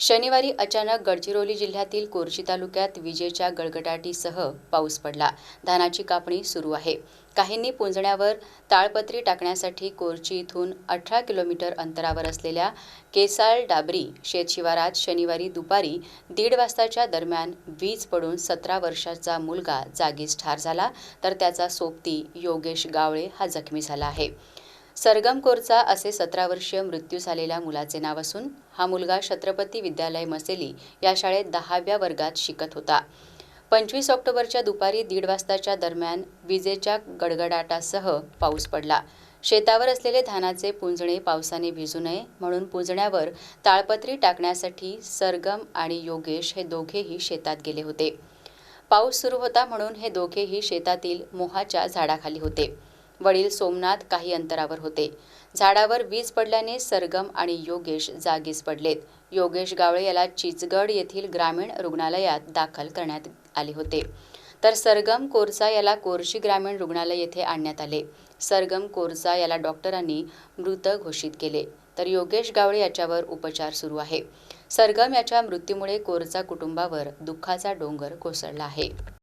शनिवारी अचानक गडचिरोली जिल्ह्यातील कोरची तालुक्यात विजेच्या गडगडाटीसह पाऊस पडला. धानाची कापणी सुरू आहे. काहींनी पुंजण्यावर ताळपत्री टाकण्यासाठी कोरची इथून अठरा किलोमीटर अंतरावर असलेल्या केसाळ डाबरी शेतशिवारात शनिवारी दुपारी दीड वाजताच्या दरम्यान वीज पडून सतरा वर्षाचा मुलगा जागीच ठार झाला तर त्याचा सोबती योगेश गावळे हा जखमी झाला आहे. सरगम कोरचा असे सतरा वर्षीय मृत्यू झालेल्या मुलाचे नाव असून हा मुलगा छत्रपती विद्यालय मसेली या शाळेत दहाव्या वर्गात शिकत होता. पंचवीस ऑक्टोबरच्या दुपारी दीड वाजताच्या दरम्यान विजेच्या गडगडाटासह पाऊस पडला. शेतावर असलेले धानाचे पुंजणे पावसाने भिजू नये म्हणून पुंजण्यावर ताळपत्री टाकण्यासाठी सरगम आणि योगेश हे दोघेही शेतात गेले होते. पाऊस सुरू होता म्हणून हे दोघेही शेतातील मोहाच्या झाडाखाली होते. वडील सोमनाथ काही अंतरावर होते. झाडावर वीज पडल्याने सरगम आणि योगेश जागीच पडलेत. योगेश गावळे याला चिचगड येथील ग्रामीण रुग्णालयात दाखल करण्यात आले होते. तर सरगम कोरचा याला कोरशी ग्रामीण रुग्णालय येथे आणण्यात आले. सरगम कोरचा याला डॉक्टरांनी मृत घोषित केले. तर योगेश गावळे याच्यावर उपचार सुरू आहे. सरगम याच्या मृत्यूमुळे कोरचा कुटुंबावर दुःखाचा डोंगर कोसळला आहे.